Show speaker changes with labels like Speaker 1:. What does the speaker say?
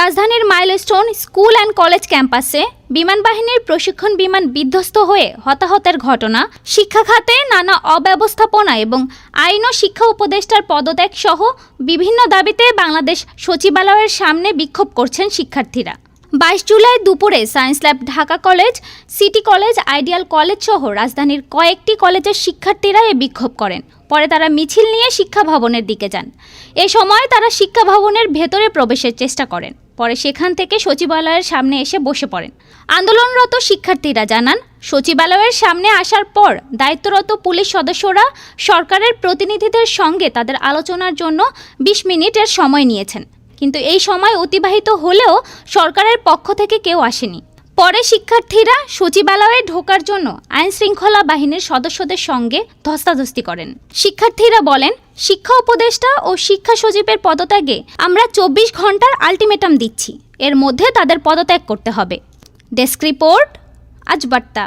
Speaker 1: রাজধানীর milestone school and college ক্যাম্পাসে বিমান বাহিনীর প্রশিক্ষণ বিমান বিধ্বস্ত হয়ে হতাহতের ঘটনা, শিক্ষা খাতে নানা অব্যবস্থাপনা এবং আইন ও শিক্ষা উপদেষ্টার পদত্যাগ সহ বিভিন্ন দাবিতে বাংলাদেশ সচিবালয়ের সামনে বিক্ষোভ করছেন শিক্ষার্থীরা। বাইশ জুলাই দুপুরে science lab Dhaka college, city college, ideal college সহ রাজধানীর কয়েকটি কলেজের শিক্ষার্থীরা এ বিক্ষোভ করেন। পরে তারা মিছিল নিয়ে শিক্ষা ভবনের দিকে যান। এ সময় তারা শিক্ষা ভবনের ভেতরে প্রবেশের চেষ্টা করেন। পরে সেখান থেকে সচিবালয়ের সামনে এসে বসে পড়েন। আন্দোলনরত শিক্ষার্থীরা জানান, সচিবালয়ের সামনে আসার পর দায়িত্বরত পুলিশ সদস্যরা সরকারের প্রতিনিধিদের সঙ্গে তাদের আলোচনার জন্য বিশ মিনিটের সময় নিয়েছেন। কিন্তু এই সময় অতিবাহিত হলেও সরকারের পক্ষ থেকে কেউ আসেনি। পরে শিক্ষার্থীরা সচিবালয়ে ঢোকার জন্য আইন শৃঙ্খলা বাহিনীর সদস্যদের সঙ্গে ধস্তাধস্তি করেন। শিক্ষার্থীরা বলেন, শিক্ষা উপদেষ্টা ও শিক্ষা সচিবের পদত্যাগে আমরা চব্বিশ ঘণ্টার আলটিমেটাম দিচ্ছি। এর মধ্যে তাদের পদত্যাগ করতে হবে। ডেস্ক রিপোর্ট আজ বার্তা